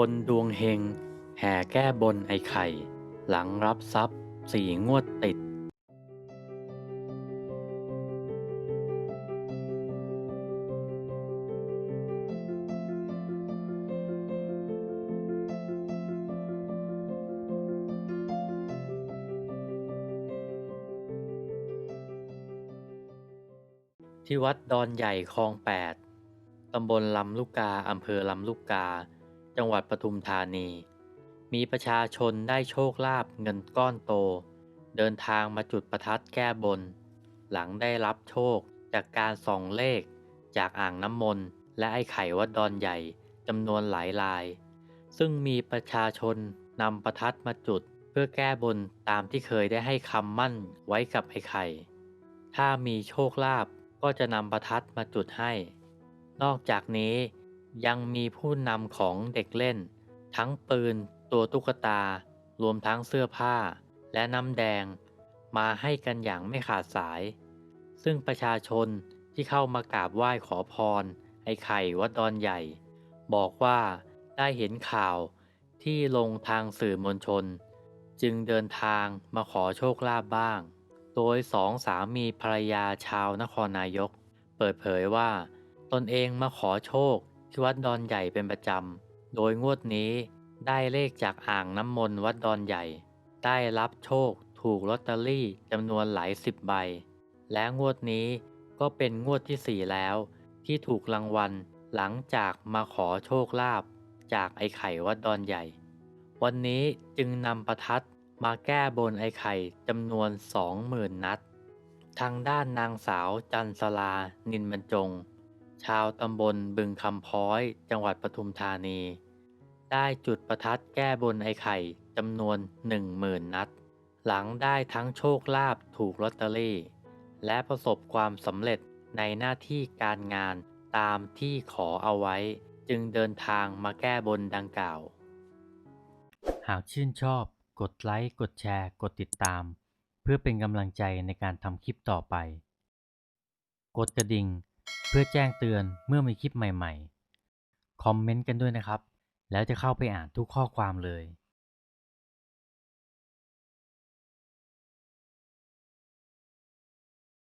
คนดวงเฮงแห่แก้บนไอ้ไข่ หลังรับทรัพย์สี่งวดติด ที่วัดดอนใหญ่คลองแปดตำบลลำลูกกา อำเภอลำลูกกา จังหวัดปทุมธานี มีประชาชนได้โชคลาภเงินก้อนโต เดินทางมาจุดประทัดแก้บน หลังได้รับโชคจากการส่องเลข จากอ่างน้ำมนต์และไอ้ไข่วัดดอนใหญ่จำนวนหลายลาย ซึ่งมีประชาชนนำประทัดมาจุดเพื่อแก้บนตามที่เคยได้ให้คำมั่นไว้กับไอ้ไข่ ถ้ามีโชคลาภก็จะนำประทัดมาจุดให้ นอกจากนี้ ยังมีผู้นำของเด็กเล่น ทั้งปืน ตัวตุ๊กตา รวมทั้งเสื้อผ้า และน้ำแดง มาให้กันอย่างไม่ขาดสาย ซึ่งประชาชนที่เข้ามากราบไหว้ขอพร ไอ้ไข่วัดดอนใหญ่ บอกว่าได้เห็นข่าวที่ลงทางสื่อมวลชน จึงเดินทางมาขอโชคลาภบ้าง โดยสองสามีภรรยาชาวนครนายก เปิดเผยว่า ตนเองมาขอโชค ที่วัดดอนใหญ่เป็นประจำ โดยงวดนี้ได้เลขจากอ่างน้ำมนต์วัดดอนใหญ่ ได้รับโชคถูกลอตเตอรี่จำนวนหลายสิบใบ และงวดนี้ก็เป็นงวดที่สี่แล้ว ที่ถูกรางวัลหลังจากมาขอโชคลาภจากไอ้ไข่วัดดอนใหญ่ วันนี้จึงนำประทัดมาแก้บนไอ้ไข่จำนวนสองหมื่นนัด ทางด้านนางสาวจันสลานินบรรจง ชาวตำบลบึงคำพ้อย จังหวัดปทุมธานี ได้จุดประทัดแก้บนไอ้ไข่จำนวนหนึ่งหมื่นนัด หลังได้ทั้งโชคลาภถูกลอตเตอรี่ และประสบความสำเร็จในหน้าที่การงานตามที่ขอเอาไว้ จึงเดินทางมาแก้บนดังกล่าว หากชื่นชอบ กดไลค์ กดแชร์ กดติดตาม เพื่อเป็นกำลังใจในการทำคลิปต่อไป กดกระดิ่ง เพื่อแจ้งเตือนเมื่อมีคลิปใหม่ๆ คอมเมนต์กันด้วยนะครับ แล้วจะเข้าไปอ่านทุกข้อความเลย